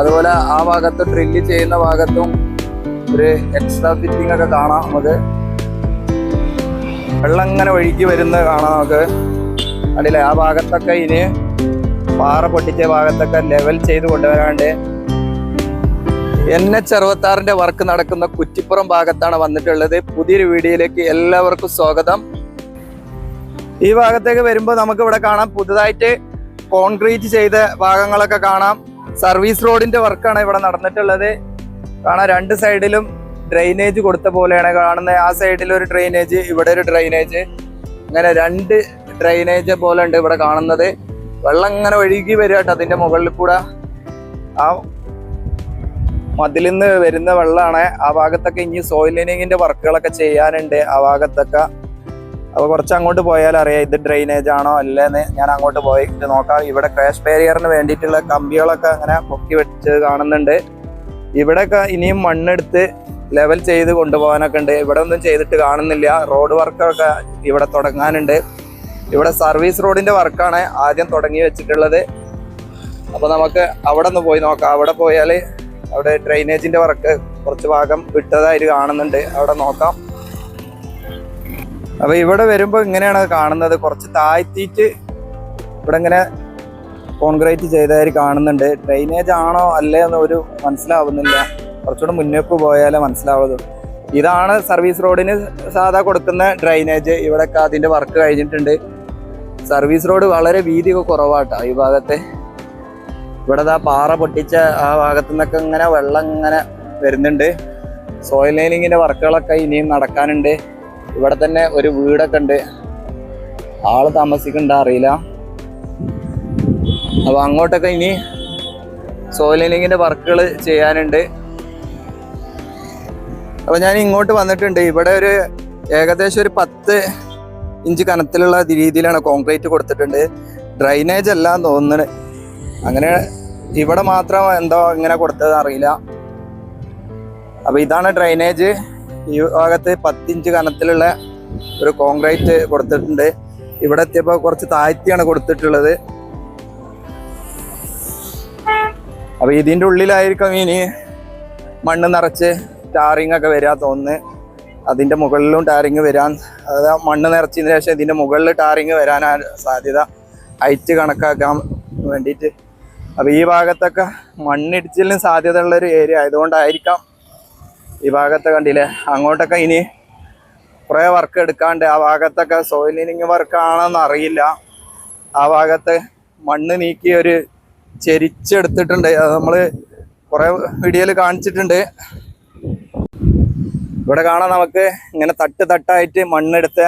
അതുപോലെ ആ ഭാഗത്ത് ഡ്രില്ല് ചെയ്യുന്ന ഭാഗത്തും ഒരു എക്സ്ട്രാ ഫിറ്റിംഗ് ഒക്കെ കാണാം നമുക്ക്. വെള്ളം ഇങ്ങനെ ഒഴുകി വരുന്നത് കാണാം നമുക്ക്. കണ്ടില്ലേ? ആ ഭാഗത്തൊക്കെ ഇനി പാറ പൊട്ടിച്ച ഭാഗത്തൊക്കെ ലെവൽ ചെയ്ത് കൊണ്ടുവരാണ്ട്. എൻ എച്ച് അറുപത്താറിന്റെ വർക്ക് നടക്കുന്ന കുറ്റിപ്പുറം ഭാഗത്താണ് വന്നിട്ടുള്ളത്. പുതിയൊരു വീഡിയോയിലേക്ക് എല്ലാവർക്കും സ്വാഗതം. ഈ ഭാഗത്തേക്ക് വരുമ്പോൾ നമുക്ക് ഇവിടെ കാണാം. പുതുതായിട്ട് കോൺക്രീറ്റ് ചെയ്ത ഭാഗങ്ങളൊക്കെ കാണാം. സർവീസ് റോഡിന്റെ വർക്കാണ് ഇവിടെ നടന്നിട്ടുള്ളത്. കാണാം രണ്ട് സൈഡിലും ഡ്രെയിനേജ് കൊടുത്ത പോലെയാണ് കാണുന്നത്. ആ സൈഡിൽ ഒരു ഡ്രെയിനേജ് ഇവിടെ ഒരു ഡ്രെയിനേജ് അങ്ങനെ രണ്ട് ഡ്രെയിനേജ് പോലെ ഉണ്ട് ഇവിടെ കാണുന്നത്. വെള്ളം ഇങ്ങനെ ഒഴുകി വരിക കേട്ടോ അതിന്റെ മുകളിൽ കൂടെ. ആ മതിലിന്ന് വരുന്ന വെള്ളമാണ്. ആ ഭാഗത്തൊക്കെ ഇനി സോയിൽ ലൈനിങ്ങിന്റെ വർക്കുകളൊക്കെ ചെയ്യാനുണ്ട് ആ ഭാഗത്തൊക്കെ. അപ്പൊ കുറച്ച് അങ്ങോട്ട് പോയാൽ അറിയാം ഇത് ഡ്രെയിനേജ് ആണോ അല്ലേന്ന്. ഞാൻ അങ്ങോട്ട് പോയിട്ട് നോക്കാം. ഇവിടെ ക്രാഷ് ബാരിയറിന് വേണ്ടിയിട്ടുള്ള കമ്പികളൊക്കെ അങ്ങനെ പൊക്കി വെച്ച് കാണുന്നുണ്ട്. ഇവിടെയൊക്കെ ഇനിയും മണ്ണെടുത്ത് ലെവൽ ചെയ്ത് കൊണ്ടുപോകാനൊക്കെ ഉണ്ട്. ഇവിടെ ഒന്നും ചെയ്തിട്ട് കാണുന്നില്ല. റോഡ് വർക്കൊക്കെ ഇവിടെ തുടങ്ങാനുണ്ട്. ഇവിടെ സർവീസ് റോഡിന്റെ വർക്കാണ് ആദ്യം തുടങ്ങി വെച്ചിട്ടുള്ളത്. അപ്പോൾ നമുക്ക് അവിടെ ഒന്ന് പോയി നോക്കാം. അവിടെ പോയാൽ അവിടെ ഡ്രെയിനേജിന്റെ വർക്ക് കുറച്ച് ഭാഗം വിട്ടതായിട്ട് കാണുന്നുണ്ട്. അവിടെ നോക്കാം. അപ്പൊ ഇവിടെ വരുമ്പോ ഇങ്ങനെയാണ് കാണുന്നത്. കുറച്ച് താഴ്ത്തിയിട്ട് ഇവിടെ ഇങ്ങനെ കോൺക്രീറ്റ് ചെയ്തതായി കാണുന്നുണ്ട്. ഡ്രെയിനേജ് ആണോ അല്ലേ എന്ന് ഒരു മനസ്സിലാവുന്നില്ല. കുറച്ചുകൂടെ മുന്നോട്ട് പോയാലേ മനസ്സിലാവുള്ളൂ. ഇതാണ് സർവീസ് റോഡിന് സാധാ കൊടുക്കുന്ന ഡ്രെയിനേജ്. ഇവിടെയൊക്കെ അതിന്റെ വർക്ക് കഴിഞ്ഞിട്ടുണ്ട്. സർവീസ് റോഡ് വളരെ വീതി കുറവാട്ടോ ഈ ഭാഗത്തെ. ഇവിടെ ആ പാറ പൊട്ടിച്ച ആ ഭാഗത്തു നിന്നൊക്കെ ഇങ്ങനെ വെള്ളം ഇങ്ങനെ വരുന്നുണ്ട്. സോയിൽ ലൈനിങ്ങിന്റെ വർക്കുകളൊക്കെ ഇനിയും നടക്കാനുണ്ട്. ഇവിടെ തന്നെ ഒരു വീടൊക്കെ ഉണ്ട്. ആൾ താമസിക്കണ്ട അറിയില്ല. അപ്പൊ അങ്ങോട്ടൊക്കെ ഇനി സോയിൽ ലൈനിങ്ങിന്റെ വർക്കുകൾ ചെയ്യാനുണ്ട്. അപ്പൊ ഞാൻ ഇങ്ങോട്ട് വന്നിട്ടുണ്ട്. ഇവിടെ ഒരു ഏകദേശം ഒരു പത്ത് ഇഞ്ച് കനത്തിലുള്ള രീതിയിലാണ് കോൺക്രീറ്റ് കൊടുത്തിട്ടുണ്ട്. ഡ്രൈനേജ് അല്ല എന്ന് തോന്നുന്നത് അങ്ങനെ ഇവിടെ മാത്രം എന്തോ ഇങ്ങനെ കൊടുത്തത് അറിയില്ല. അപ്പൊ ഇതാണ് ഡ്രൈനേജ്. ഈ ഭാഗത്ത് പത്തിഞ്ച് കനത്തിലുള്ള ഒരു കോൺക്രീറ്റ് കൊടുത്തിട്ടുണ്ട്. ഇവിടെ എത്തിയപ്പോ കുറച്ച് താഴ്ത്തിയാണ് കൊടുത്തിട്ടുള്ളത്. അപ്പൊ ഇതിന്റെ ഉള്ളിലായിരിക്കും ഇനി മണ്ണ് നിറച്ച് ടാറിങ് ഒക്കെ വരാൻ തോന്നുന്നു. അതിന്റെ മുകളിലും ടാറിങ് വരാൻ അതായത് മണ്ണ് നിറച്ചതിന് ശേഷം ഇതിന്റെ മുകളിൽ ടാറിങ് വരാനാണ് സാധ്യത. ഹൈറ്റ് കണക്കാക്കാൻ വേണ്ടിയിട്ട്. അപ്പൊ ഈ ഭാഗത്തൊക്കെ മണ്ണിടിച്ചിലിന് സാധ്യതയുള്ള ഒരു ഏരിയ ആയതുകൊണ്ടായിരിക്കാം ഈ ഭാഗത്തെ കണ്ടില്ലേ? അങ്ങോട്ടൊക്കെ ഇനി കുറേ വർക്ക് എടുക്കാണ്ട് ആ ഭാഗത്തൊക്കെ സോയിലിനിങ് വർക്കാണെന്ന് അറിയില്ല. ആ ഭാഗത്ത് മണ്ണ് നീക്കി ഒരു ചെരിച്ചെടുത്തിട്ടുണ്ട്. അത് നമ്മൾ കുറേ വീഡിയോയിൽ കാണിച്ചിട്ടുണ്ട്. ഇവിടെ കാണാൻ നമുക്ക് ഇങ്ങനെ തട്ട് തട്ടായിട്ട് മണ്ണെടുത്ത്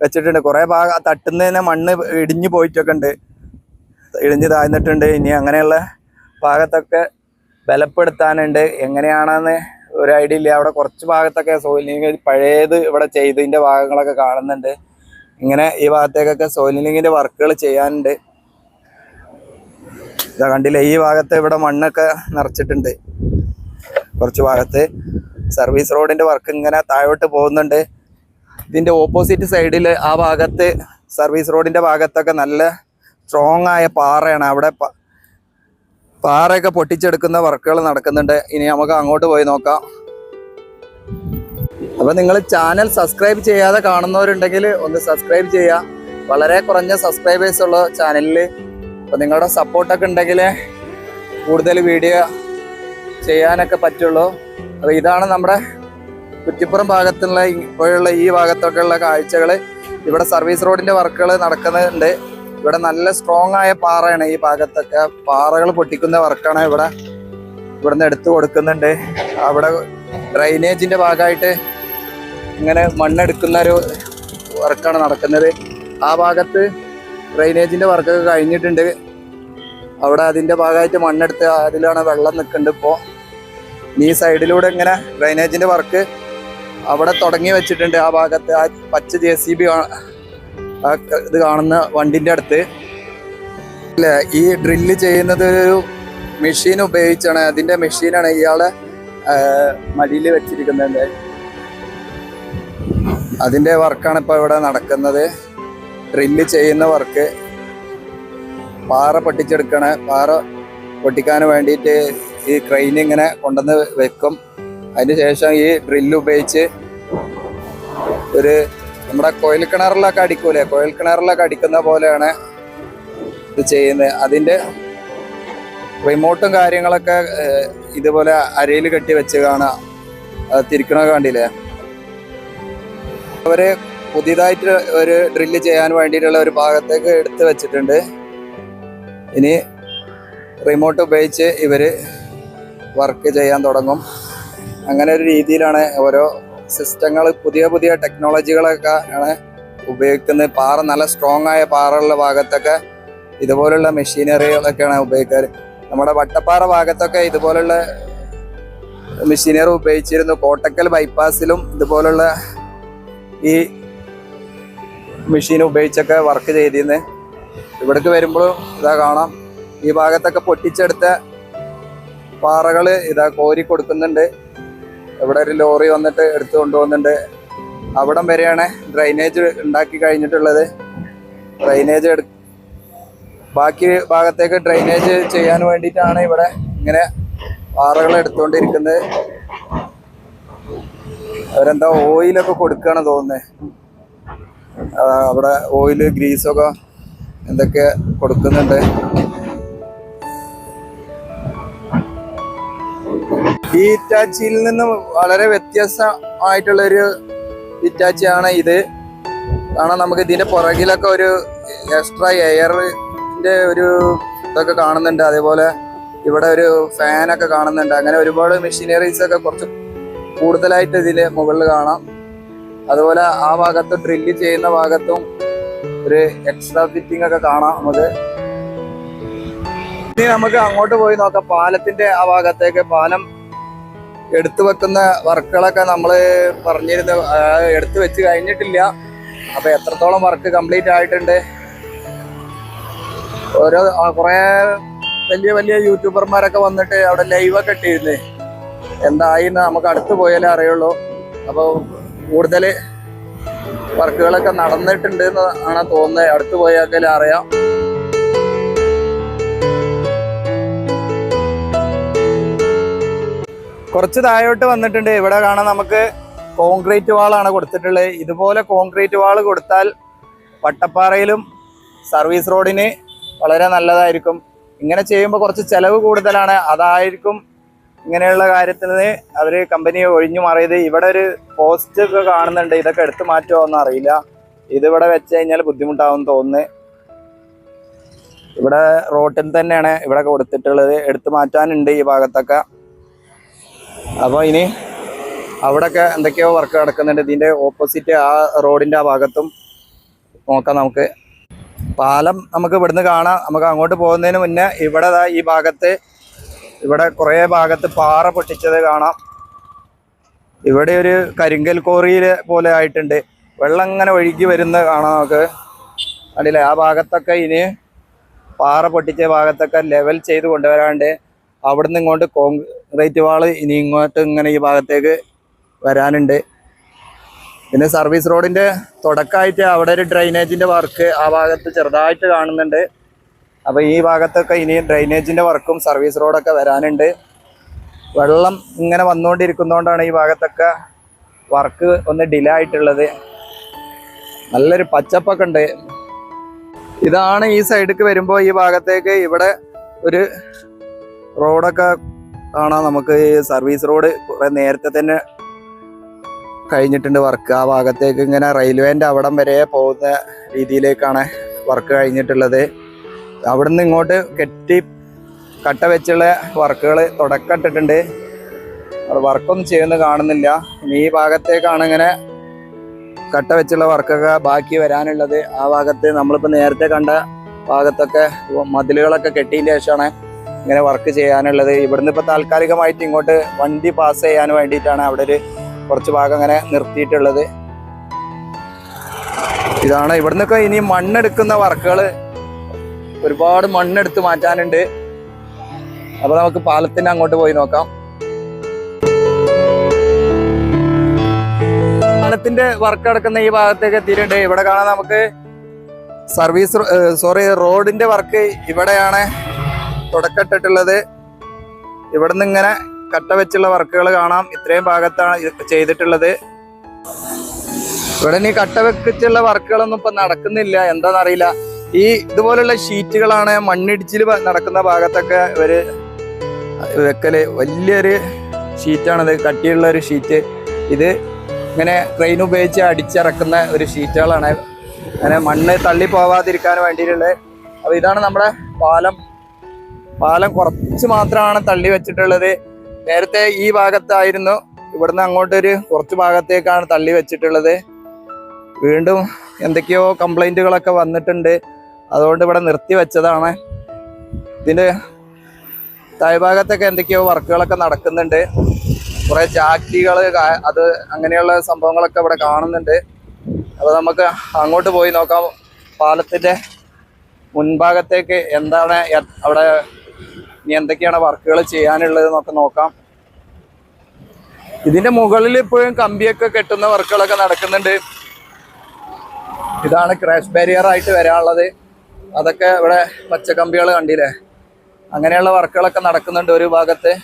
വെച്ചിട്ടുണ്ട്. കുറേ ഭാഗം തട്ടുന്ന തട്ടുന്നതിന് മണ്ണ് ഇടിഞ്ഞു പോയിട്ടൊക്കെ ഉണ്ട് ഇടിഞ്ഞ് താഴ്ന്നിട്ടുണ്ട്. ഇനി അങ്ങനെയുള്ള ഭാഗത്തൊക്കെ ബലപ്പെടുത്താനുണ്ട്. എങ്ങനെയാണെന്ന് ഒരു ഐഡിയ ഇല്ല. അവിടെ കുറച്ച് ഭാഗത്തൊക്കെ സോയിലിംഗ് പഴയത് ഇവിടെ ചെയ്തതിന്റെ ഭാഗങ്ങളൊക്കെ കാണുന്നുണ്ട്. ഇങ്ങനെ ഈ ഭാഗത്തേക്കൊക്കെ സോയിലിംഗിന്റെ വർക്കുകൾ ചെയ്യാനുണ്ട്. ഇതാ കണ്ടില്ലേ ഈ ഭാഗത്ത് ഇവിടെ മണ്ണൊക്കെ നിറച്ചിട്ടുണ്ട്. കുറച്ച് ഭാഗത്ത് സർവീസ് റോഡിന്റെ വർക്ക് ഇങ്ങനെ താഴോട്ട് പോകുന്നുണ്ട്. ഇതിന്റെ ഓപ്പോസിറ്റ് സൈഡിൽ ആ ഭാഗത്ത് സർവീസ് റോഡിന്റെ ഭാഗത്തൊക്കെ നല്ല സ്ട്രോങ് ആയ പാറയാണ്. അവിടെ പാറയൊക്കെ പൊട്ടിച്ചെടുക്കുന്ന വർക്കുകൾ നടക്കുന്നുണ്ട്. ഇനി നമുക്ക് അങ്ങോട്ട് പോയി നോക്കാം. അപ്പൊ നിങ്ങൾ ചാനൽ സബ്സ്ക്രൈബ് ചെയ്യാതെ കാണുന്നവരുണ്ടെങ്കിൽ ഒന്ന് സബ്സ്ക്രൈബ് ചെയ്യുക. വളരെ കുറഞ്ഞ സബ്സ്ക്രൈബേഴ്സ് ഉള്ള ചാനലിൽ അപ്പൊ നിങ്ങളുടെ സപ്പോർട്ടൊക്കെ ഉണ്ടെങ്കിൽ കൂടുതൽ വീഡിയോ ചെയ്യാനൊക്കെ പറ്റുള്ളൂ. അപ്പൊ ഇതാണ് നമ്മുടെ കുറ്റിപ്പുറം ഭാഗത്തുള്ള ഇപ്പോഴുള്ള ഈ ഭാഗത്തൊക്കെയുള്ള കാഴ്ചകൾ ഇവിടെ സർവീസ് റോഡിന്റെ വർക്കുകൾ നടക്കുന്നുണ്ട്. ഇവിടെ നല്ല സ്ട്രോങ് ആയ പാറയാണ് ഈ ഭാഗത്തൊക്കെ. പാറകൾ പൊട്ടിക്കുന്ന വർക്കാണ് ഇവിടെ. ഇവിടുന്ന് എടുത്തു കൊടുക്കുന്നുണ്ട്. അവിടെ ഡ്രൈനേജിന്റെ ഭാഗമായിട്ട് ഇങ്ങനെ മണ്ണെടുക്കുന്ന ഒരു വർക്കാണ് നടക്കുന്നത്. ആ ഭാഗത്ത് ഡ്രൈനേജിന്റെ വർക്കൊക്കെ കഴിഞ്ഞിട്ടുണ്ട്. അവിടെ അതിന്റെ ഭാഗമായിട്ട് മണ്ണെടുത്ത് അതിലാണ് വെള്ളം നിൽക്കുന്നുണ്ട് ഇപ്പോൾ ഈ സൈഡിലൂടെ ഇങ്ങനെ ഡ്രൈനേജിന്റെ വർക്ക് അവിടെ തുടങ്ങി വെച്ചിട്ടുണ്ട് ആ ഭാഗത്ത്. ആ പച്ച ജെ സി ബി ഇത് കാണുന്ന വണ്ടിന്റെ അടുത്ത്. ഇല്ല ഈ ഡ്രില്ല് ചെയ്യുന്നത് ഒരു മെഷീൻ ഉപയോഗിച്ചാണ്. അതിന്റെ മെഷീനാണ് ഇയാളെ മടിയിൽ വെച്ചിരിക്കുന്നത്. അതിന്റെ വർക്കാണ് ഇപ്പോൾ ഇവിടെ നടക്കുന്നത്. ഡ്രില്ല് ചെയ്യുന്ന വർക്ക്. പാറ പൊട്ടിച്ചെടുക്കണ. പാറ പൊട്ടിക്കാൻ വേണ്ടിയിട്ട് ഈ ക്രെയിൻ ഇങ്ങനെ കൊണ്ടുവന്ന് വെക്കും. അതിന് ശേഷം ഈ ഡ്രില്ല് ഉപയോഗിച്ച് ഒരു നമ്മുടെ കോയിൽ കിണറിലൊക്കെ അടിക്കൂലേ? കോയിൽ കിണറിലൊക്കെ അടിക്കുന്ന പോലെയാണ് ഇത് ചെയ്യുന്നത്. അതിന്റെ റിമോട്ടും കാര്യങ്ങളൊക്കെ ഇതുപോലെ അരയിൽ കെട്ടി വെച്ച് കാണാം തിരിക്കണ കണ്ടില്ലേ? അവർ പുതിയതായിട്ട് ഒരു ഡ്രില്ല് ചെയ്യാൻ വേണ്ടിയിട്ടുള്ള ഒരു ഭാഗത്തേക്ക് എടുത്തു വെച്ചിട്ടുണ്ട്. ഇനി റിമോട്ട് ഉപയോഗിച്ച് ഇവർ വർക്ക് ചെയ്യാൻ തുടങ്ങും. അങ്ങനെ ഒരു രീതിയിലാണ് ഓരോ സിസ്റ്റങ്ങൾ പുതിയ പുതിയ ടെക്നോളജികളൊക്കെ ആണ് ഉപയോഗിക്കുന്നത്. പാറ നല്ല സ്ട്രോങ് ആയ പാറയുള്ള ഭാഗത്തൊക്കെ ഇതുപോലുള്ള മെഷീനറികളൊക്കെയാണ് ഉപയോഗിക്കാറ്. നമ്മുടെ വട്ടപ്പാറ ഭാഗത്തൊക്കെ ഇതുപോലുള്ള മെഷീനറി ഉപയോഗിച്ചിരുന്നു. കോട്ടക്കൽ ബൈപ്പാസിലും ഇതുപോലുള്ള ഈ മെഷീൻ ഉപയോഗിച്ചൊക്കെ വർക്ക് ചെയ്തിരുന്നു. ഇവിടേക്ക് വരുമ്പോഴും ഇതാ കാണാം. ഈ ഭാഗത്തൊക്കെ പൊട്ടിച്ചെടുത്ത പാറകൾ ഇതാ കോരി കൊടുക്കുന്നുണ്ട്. ഇവിടെ ഒരു ലോറി വന്നിട്ട് എടുത്തു കൊണ്ടുപോകുന്നുണ്ട്. അവിടം വരെയാണ് ഡ്രൈനേജ് ഉണ്ടാക്കി കഴിഞ്ഞിട്ടുള്ളത്. ഡ്രൈനേജ് ബാക്കി ഭാഗത്തേക്ക് ഡ്രൈനേജ് ചെയ്യാൻ വേണ്ടിയിട്ടാണ് ഇവിടെ ഇങ്ങനെ പാറകൾ എടുത്തുകൊണ്ടിരിക്കുന്നത് അവരെന്താ ഓയിലൊക്കെ കൊടുക്കുകയാണ് തോന്നുന്നത് അവിടെ ഓയിൽ ഗ്രീസൊക്കെ എന്തൊക്കെ കൊടുക്കുന്നുണ്ട്. ഈ ഇറ്റാച്ചിയിൽ നിന്ന് വളരെ വ്യത്യസ്തമായിട്ടുള്ള ഒരു ഇറ്റാച്ചിയാണ് ഇത്. കാരണം നമുക്ക് ഇതിന്റെ പുറകിലൊക്കെ ഒരു എക്സ്ട്രാ എയറിന്റെ ഒരു ഇതൊക്കെ കാണുന്നുണ്ട്. അതേപോലെ ഇവിടെ ഒരു ഫാനൊക്കെ കാണുന്നുണ്ട്. അങ്ങനെ ഒരുപാട് മെഷീനറീസ് ഒക്കെ കുറച്ച് കൂടുതലായിട്ട് ഇതിൽ മുകളിൽ കാണാം. അതുപോലെ ആ ഭാഗത്ത് ഡ്രില്ല് ചെയ്യുന്ന ഭാഗത്തും ഒരു എക്സ്ട്രാ ഫിറ്റിംഗ് ഒക്കെ കാണാം നമുക്ക്. ഇനി നമുക്ക് അങ്ങോട്ട് പോയി നോക്കാം. പാലത്തിന്റെ ആ ഭാഗത്തേക്ക് പാലം എടുത്തു വെക്കുന്ന വർക്കുകളൊക്കെ നമ്മൾ പറഞ്ഞിരുന്നു എടുത്തു വെച്ച് കഴിഞ്ഞിട്ടില്ല. അപ്പൊ എത്രത്തോളം വർക്ക് കംപ്ലീറ്റ് ആയിട്ടുണ്ട്? ഓരോ കുറേ വലിയ വലിയ യൂട്യൂബർമാരൊക്കെ വന്നിട്ട് അവിടെ ലൈവൊക്കെ ഇട്ടിരുന്നേ. എന്തായി എന്ന് നമുക്ക് അടുത്ത് പോയാലേ അറിയുള്ളൂ. അപ്പോൾ കൂടുതൽ വർക്കുകളൊക്കെ നടന്നിട്ടുണ്ട് എന്ന് ആണ് തോന്നുന്നത്. അടുത്ത് പോയാൽ അറിയാം. കുറച്ച് താഴോട്ട് വന്നിട്ടുണ്ട്. ഇവിടെ കാണാൻ നമുക്ക് കോൺക്രീറ്റ് വാളാണ് കൊടുത്തിട്ടുള്ളത്. ഇതുപോലെ കോൺക്രീറ്റ് വാൾ കൊടുത്താൽ വട്ടപ്പാറയിലും സർവീസ് റോഡിന് വളരെ നല്ലതായിരിക്കും. ഇങ്ങനെ ചെയ്യുമ്പോൾ കുറച്ച് ചിലവ് കൂടുതലാണ്. അതായിരിക്കും ഇങ്ങനെയുള്ള കാര്യത്തിന് അവർ കമ്പനി ഒഴിഞ്ഞു മാറിയത്. ഇവിടെ ഒരു പോസ്റ്റ് ഒക്കെ കാണുന്നുണ്ട്. ഇതൊക്കെ എടുത്തു മാറ്റുമോ എന്ന് അറിയില്ല. ഇതിവിടെ വെച്ച് കഴിഞ്ഞാൽ ബുദ്ധിമുട്ടാവും തോന്നുന്നു. ഇവിടെ റോട്ടിൽ തന്നെയാണ് ഇവിടെ കൊടുത്തിട്ടുള്ളത്. എടുത്തു മാറ്റാനുണ്ട് ഈ ഭാഗത്തൊക്കെ. അപ്പോൾ ഇനി അവിടെയൊക്കെ എന്തൊക്കെയോ വർക്ക് നടക്കുന്നുണ്ട്. ഇതിന്റെ ഓപ്പോസിറ്റ് ആ റോഡിന്റെ ആ ഭാഗത്തും നോക്കാം നമുക്ക്. പാലം നമുക്ക് ഇവിടുന്ന് കാണാം. നമുക്ക് അങ്ങോട്ട് പോകുന്നതിന് മുന്നേ ഇവിടെ ഈ ഭാഗത്ത് ഇവിടെ കുറേ ഭാഗത്ത് പാറ പൊട്ടിച്ചത് കാണാം. ഇവിടെ ഒരു കരിങ്കൽ കോറിയിൽ പോലെ ആയിട്ടുണ്ട്. വെള്ളം ഇങ്ങനെ ഒഴുകി വരുന്ന കാണാം നമുക്ക്. കണ്ടില്ലേ? ആ ഭാഗത്തൊക്കെ ഇനി പാറ പൊട്ടിച്ച ഭാഗത്തൊക്കെ ലെവൽ ചെയ്ത് കൊണ്ടുവരാണ്ട് അവിടുന്ന് ഇങ്ങോട്ട് കോൺക്രീറ്റ് വാൾ ഇനി ഇങ്ങോട്ട് ഇങ്ങനെ ഈ ഭാഗത്തേക്ക് വരാനുണ്ട്. പിന്നെ സർവീസ് റോഡിന്റെ തുടക്കമായിട്ട് അവിടെ ഒരു ഡ്രൈനേജിന്റെ വർക്ക് ആ ഭാഗത്ത് ചെറുതായിട്ട് കാണുന്നുണ്ട്. അപ്പോൾ ഈ ഭാഗത്തൊക്കെ ഇനി ഡ്രൈനേജിന്റെ വർക്കും സർവീസ് റോഡൊക്കെ വരാനുണ്ട്. വെള്ളം ഇങ്ങനെ വന്നുകൊണ്ടിരിക്കുന്നതുകൊണ്ടാണ് ഈ ഭാഗത്തൊക്കെ വർക്ക് ഒന്ന് ഡിലേ ആയിട്ടുള്ളത്. നല്ലൊരു പച്ചപ്പൊക്കെ ഉണ്ട്. ഇതാണ് ഈ സൈഡിലേക്ക് വരുമ്പോൾ ഈ ഭാഗത്തേക്ക് ഇവിടെ ഒരു റോഡൊക്കെ കാണാം. നമുക്ക് സർവീസ് റോഡ് നേരത്തെ തന്നെ കഴിഞ്ഞിട്ടുണ്ട് വർക്ക് ആ ഭാഗത്തേക്ക് ഇങ്ങനെ റെയിൽവേന്റെ അവിടം വരെ പോകുന്ന രീതിയിലേക്കാണ് വർക്ക് കഴിഞ്ഞിട്ടുള്ളത്. അവിടുന്ന് ഇങ്ങോട്ട് കെട്ടി കട്ട വെച്ചുള്ള വർക്കുകൾ തുടക്കമിട്ടിട്ടുണ്ട്. അവിടെ വർക്കൊന്നും ചെയ്യുന്നു കാണുന്നില്ല. ഇനി ഈ ഭാഗത്തേക്കാണ് ഇങ്ങനെ കട്ട വെച്ചുള്ള വർക്കൊക്കെ ബാക്കി വരാനുള്ളത്. ആ ഭാഗത്ത് നമ്മളിപ്പോൾ നേരത്തെ കണ്ട ഭാഗത്തൊക്കെ മതിലുകളൊക്കെ കെട്ടിയതിന് ശേഷമാണ് ഇങ്ങനെ വർക്ക് ചെയ്യാനുള്ളത്. ഇവിടുന്ന് ഇപ്പോൾ താൽക്കാലികമായിട്ട് ഇങ്ങോട്ട് വണ്ടി പാസ് ചെയ്യാൻ വേണ്ടിയിട്ടാണ് അവിടെ ഒരു കുറച്ച് ഭാഗം അങ്ങനെ നിർത്തിയിട്ടുള്ളത്. ഇതാണ് ഇവിടുന്നൊക്കെ ഇനി മണ്ണെടുക്കുന്ന വർക്കുകൾ ഒരുപാട് മണ്ണെടുത്ത് മാറ്റാനുണ്ട്. അപ്പോൾ നമുക്ക് പാലത്തിന് അങ്ങോട്ട് പോയി നോക്കാം. പാലത്തിന്റെ വർക്ക് നടക്കുന്ന ഈ ഭാഗത്തേക്ക് എത്തിയിട്ടുണ്ട്. ഇവിടെ കാണാൻ നമുക്ക് സർവീസ് സോറി റോഡിന്റെ വർക്ക് ഇവിടെയാണ്. തുടക്കമിട്ടിട്ടുള്ളത് ഇവിടുന്ന് ഇങ്ങനെ കട്ട വെച്ചുള്ള വർക്കുകൾ കാണാം. ഇത്രയും ഭാഗത്താണ് ചെയ്തിട്ടുള്ളത്. ഇവിടെ ഇനി കട്ട വെച്ചുള്ള വർക്കുകളൊന്നും ഇപ്പൊ നടക്കുന്നില്ല. എന്താണെന്നറിയില്ല. ഈ ഇതുപോലുള്ള ഷീറ്റുകളാണ് മണ്ണിടിച്ചിൽ നടക്കുന്ന ഭാഗത്തൊക്കെ ഇവർ വെക്കൽ. വലിയൊരു ഷീറ്റാണിത്. കട്ടിയുള്ള ഒരു ഷീറ്റ്. ഇത് ഇങ്ങനെ ട്രെയിൻ ഉപയോഗിച്ച് അടിച്ചിറക്കുന്ന ഒരു ഷീറ്റുകളാണ്. അങ്ങനെ മണ്ണ് തള്ളി പോവാതിരിക്കാൻ വേണ്ടിയിട്ടുള്ളത്. അപ്പൊ ഇതാണ് നമ്മുടെ പാലം. പാലം കുറച്ച് മാത്രമാണ് തള്ളി വെച്ചിട്ടുള്ളത്. നേരത്തെ ഈ ഭാഗത്തായിരുന്നു. ഇവിടുന്ന് അങ്ങോട്ടൊരു കുറച്ച് ഭാഗത്തേക്കാണ് തള്ളി വെച്ചിട്ടുള്ളത്. വീണ്ടും എന്തൊക്കെയോ കംപ്ലൈന്റുകളൊക്കെ വന്നിട്ടുണ്ട്. അതുകൊണ്ട് ഇവിടെ നിർത്തി വെച്ചതാണ്. ഇതിന്റെ താഴ്ഭാഗത്തൊക്കെ എന്തൊക്കെയോ വർക്കുകളൊക്കെ നടക്കുന്നുണ്ട്. കുറേ ജാക്കികൾ അത് അങ്ങനെയുള്ള സംഭവങ്ങളൊക്കെ ഇവിടെ കാണുന്നുണ്ട്. അപ്പോൾ നമുക്ക് അങ്ങോട്ട് പോയി നോക്കാം. പാലത്തിന്റെ മുൻഭാഗത്തേക്ക് എന്താണ് അവിടെ ഇനി എന്തൊക്കെയാണ് വർക്കുകൾ ചെയ്യാനുള്ളത് എന്നൊക്കെ നോക്കാം. ഇതിന്റെ മുകളിൽ ഇപ്പോഴും കമ്പിയൊക്കെ കെട്ടുന്ന വർക്കുകളൊക്കെ നടക്കുന്നുണ്ട്. ഇതാണ് ക്രാഷ് ബാരിയർ ആയിട്ട് വരാനുള്ളത്. അതൊക്കെ ഇവിടെ പച്ചക്കമ്പികൾ കണ്ടില്ലേ? അങ്ങനെയുള്ള വർക്കുകളൊക്കെ നടക്കുന്നുണ്ട് ഒരു ഭാഗത്ത്.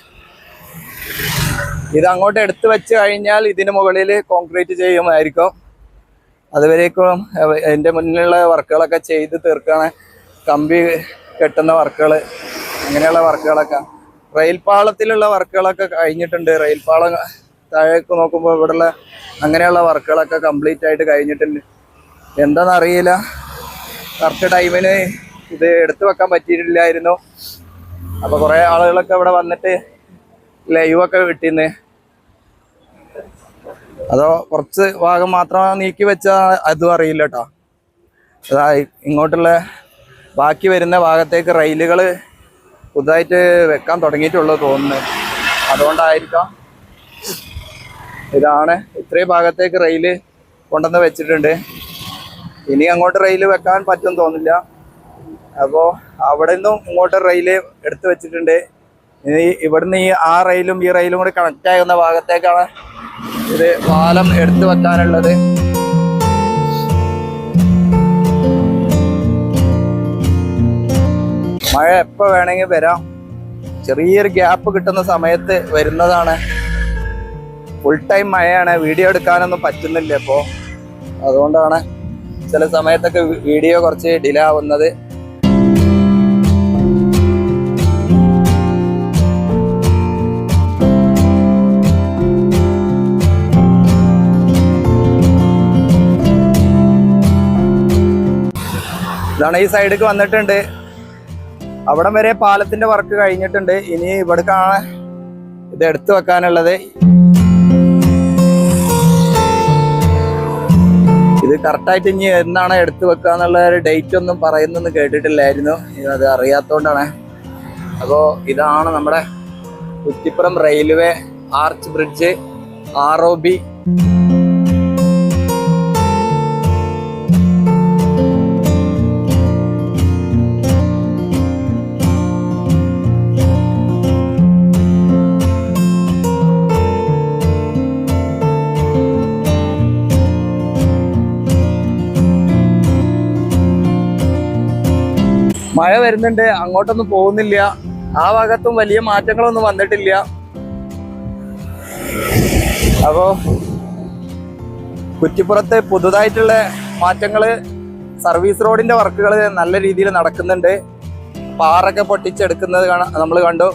ഇത് അങ്ങോട്ട് എടുത്തു വെച്ച് കഴിഞ്ഞാൽ ഇതിന് മുകളിൽ കോൺക്രീറ്റ് ചെയ്യുമായിരിക്കും. അതുവരേക്കും എന്റെ മുന്നിലുള്ള വർക്കുകളൊക്കെ ചെയ്ത് തീർക്കാണ് കമ്പി കെട്ടുന്ന വർക്കുകൾ. അങ്ങനെയുള്ള വർക്കുകളൊക്കെ. റെയിൽ പാളത്തിലുള്ള വർക്കുകളൊക്കെ കഴിഞ്ഞിട്ടുണ്ട്. റെയിൽ പാളം താഴേക്ക് നോക്കുമ്പോൾ ഇവിടെയുള്ള അങ്ങനെയുള്ള വർക്കുകളൊക്കെ കംപ്ലീറ്റ് ആയിട്ട് കഴിഞ്ഞിട്ടുണ്ട്. എന്താണെന്നറിയില്ല കറക്റ്റ് ടൈമിന് ഇത് എടുത്തു വെക്കാൻ പറ്റിയിട്ടില്ലായിരുന്നു അപ്പോൾ കുറേ ആളുകളൊക്കെ ഇവിടെ വന്നിട്ട് ലൈവൊക്കെ ഒക്കെ വിട്ടിന്ന് അതോ കുറച്ച് ഭാഗം മാത്രം നീക്കി വെച്ച അതും അറിയില്ല കേട്ടോ അതാ ഇങ്ങോട്ടുള്ള ബാക്കി വരുന്ന ഭാഗത്തേക്ക് റെയിലുകൾ പുതുതായിട്ട് വെക്കാൻ തുടങ്ങിയിട്ടുള്ളത് തോന്നുന്നു. അതുകൊണ്ടായിരിക്കാം ഇതാണ് ഇത്രയും ഭാഗത്തേക്ക് റെയിൽ കൊണ്ടുവന്ന് വെച്ചിട്ടുണ്ട്. ഇനി അങ്ങോട്ട് റെയിൽ വെക്കാൻ പറ്റും തോന്നില്ല അപ്പോൾ അവിടെ നിന്നും ഇങ്ങോട്ട് റെയിൽ എടുത്ത് വെച്ചിട്ടുണ്ട്. ഇനി ഇവിടുന്ന് ഈ ആ റെയിലും ഈ റെയിലും കൂടി കണക്റ്റ് ആകുന്ന ഭാഗത്തേക്കാണ് ഇത് പാലം എടുത്തു വെക്കാനുള്ളത്. മഴ എപ്പോ വേണമെങ്കിൽ വരാം. ചെറിയൊരു ഗ്യാപ്പ് കിട്ടുന്ന സമയത്ത് വരുന്നതാണ്. ഫുൾ ടൈം മഴയാണ്. വീഡിയോ എടുക്കാനൊന്നും പറ്റുന്നില്ല ഇപ്പോൾ അതുകൊണ്ടാണ് ചില സമയത്തൊക്കെ വീഡിയോ കുറച്ച് ഡിലേ ആവുന്നത്. ഇതാണ് ഈ സൈഡിലേക്ക് വന്നിട്ടുണ്ട്. അവിടം വരെ പാലത്തിന്റെ വർക്ക് കഴിഞ്ഞിട്ടുണ്ട്. ഇനി ഇവിടേക്കാണ് ഇത് എടുത്തു വെക്കാനുള്ളത്. ഇത് കറക്റ്റായിട്ട് ഇനി എന്നാണ് എടുത്തു വെക്കുക എന്നുള്ള ഒരു ഡേറ്റ് ഒന്നും പറയുന്നൊന്നും കേട്ടിട്ടില്ലായിരുന്നു. അത് അറിയാത്തോണ്ടാണ്. അപ്പോൾ ഇതാണ് നമ്മുടെ Kuttippuram railway arch bridge R O B മഴ വരുന്നുണ്ട് അങ്ങോട്ടൊന്നും പോകുന്നില്ല. ആ ഭാഗത്തും വലിയ മാറ്റങ്ങളൊന്നും വന്നിട്ടില്ല. അപ്പോ കുറ്റിപ്പുറത്ത് പുതുതായിട്ടുള്ള മാറ്റങ്ങൾ സർവീസ് റോഡിന്റെ വർക്കുകൾ നല്ല രീതിയിൽ നടക്കുന്നുണ്ട്. പാറൊക്കെ പൊട്ടിച്ചെടുക്കുന്നത് നമ്മൾ കണ്ടു.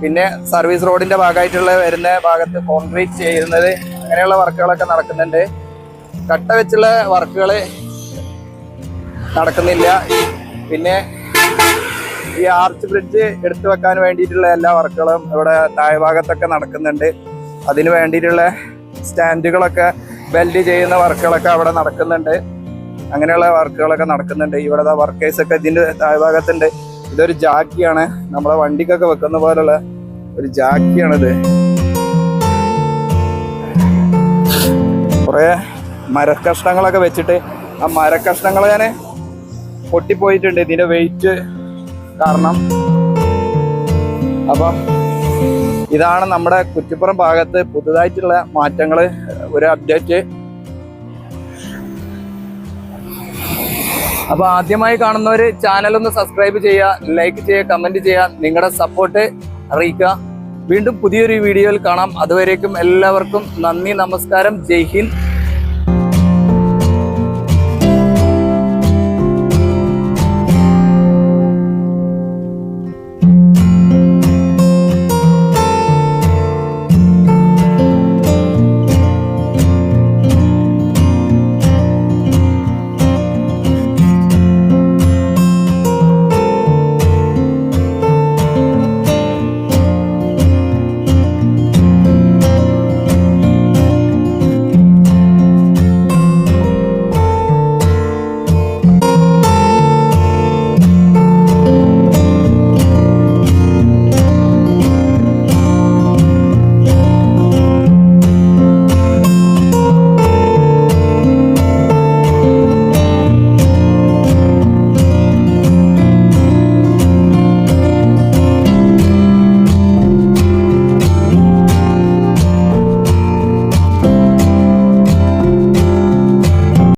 പിന്നെ സർവീസ് റോഡിന്റെ ഭാഗമായിട്ടുള്ള വരുന്ന ഭാഗത്ത് കോൺക്രീറ്റ് ചെയ്യുന്നത് അങ്ങനെയുള്ള വർക്കുകളൊക്കെ നടക്കുന്നുണ്ട്. കട്ട വെച്ചുള്ള വർക്കുകൾ നടക്കുന്നില്ല. പിന്നെ ഈ ആർച്ച് ബ്രിഡ്ജ് എടുത്തു വെക്കാൻ വേണ്ടിയിട്ടുള്ള എല്ലാ വർക്കുകളും ഇവിടെ താഴ്ഭാഗത്തൊക്കെ നടക്കുന്നുണ്ട്. അതിന് വേണ്ടിയിട്ടുള്ള സ്റ്റാൻഡുകളൊക്കെ വെൽഡ് ചെയ്യുന്ന വർക്കുകളൊക്കെ അവിടെ നടക്കുന്നുണ്ട്. അങ്ങനെയുള്ള വർക്കുകളൊക്കെ നടക്കുന്നുണ്ട്. ഇവിടെ വർക്കേഴ്സ് ഒക്കെ ഇതിന്റെ താഴ്ഭാഗത്തുണ്ട്. ഇതൊരു ജാക്കിയാണ്. നമ്മളെ വണ്ടിക്കൊക്കെ വെക്കുന്ന പോലുള്ള ഒരു ജാക്കിയാണിത്. കുറെ മരക്കഷ്ണങ്ങളൊക്കെ വെച്ചിട്ട് ആ മരക്കഷ്ണങ്ങൾ ഞാൻ പൊട്ടിപ്പോയിട്ടുണ്ട്. ഇതിന്റെ വെയിറ്റ് കാരണം അപ്പം ഇതാണ് നമ്മുടെ കുറ്റിപ്പുറം ഭാഗത്ത് പുതുതായിട്ടുള്ള മാറ്റങ്ങൾ ഒരു അപ്ഡേറ്റ്. അപ്പൊ ആദ്യമായി കാണുന്നവർ ചാനൽ ഒന്ന് സബ്സ്ക്രൈബ് ചെയ്യുക ലൈക്ക് ചെയ്യുക കമന്റ് ചെയ്യുക നിങ്ങളുടെ സപ്പോർട്ട് അറിയിക്കുക. വീണ്ടും പുതിയൊരു വീഡിയോയിൽ കാണാം. അതുവരേക്കും എല്ലാവർക്കും നന്ദി നമസ്കാരം. ജയ് ഹിന്ദ്.